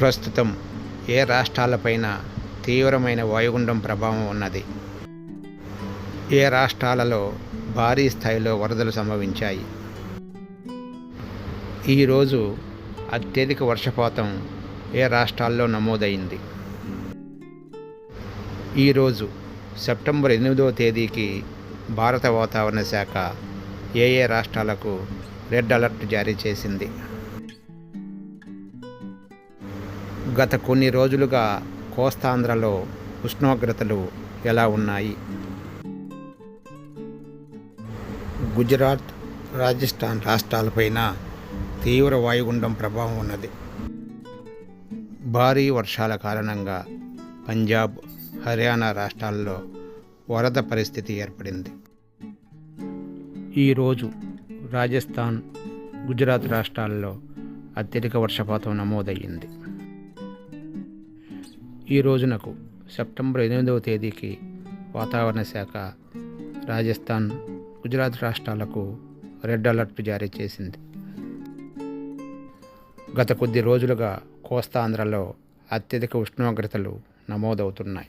ప్రస్తుతం ఏ రాష్ట్రాలపైన తీవ్రమైన వాయుగుండం ప్రభావం ఉన్నది. ఏ రాష్ట్రాలలో భారీ స్థాయిలో వరదలు సంభవించాయి. ఈరోజు అత్యధిక వర్షపాతం ఏ రాష్ట్రాల్లో నమోదైంది. ఈరోజు సెప్టెంబర్ ఎనిమిదవ తేదీకి భారత వాతావరణ శాఖ ఏ ఏ రాష్ట్రాలకు రెడ్ అలర్ట్ జారీ చేసింది. గత కొన్ని రోజులుగా కోస్తాంధ్రలో ఉష్ణోగ్రతలు ఎలా ఉన్నాయి? గుజరాత్ రాజస్థాన్ రాష్ట్రాలపైన తీవ్ర వాయుగుండం ప్రభావం ఉన్నది. భారీ వర్షాల కారణంగా పంజాబ్ హర్యానా రాష్ట్రాల్లో వరద పరిస్థితి ఏర్పడింది. ఈరోజు రాజస్థాన్ గుజరాత్ రాష్ట్రాల్లో అత్యధిక వర్షపాతం నమోదయ్యింది. ఈ రోజునకు సెప్టెంబర్ ఎనిమిదవ తేదీకి వాతావరణ శాఖ రాజస్థాన్ గుజరాత్ రాష్ట్రాలకు రెడ్ అలర్ట్ జారీ చేసింది. గత కొద్ది రోజులుగా కోస్తాంధ్రలో అత్యధిక ఉష్ణోగ్రతలు నమోదవుతున్నాయి.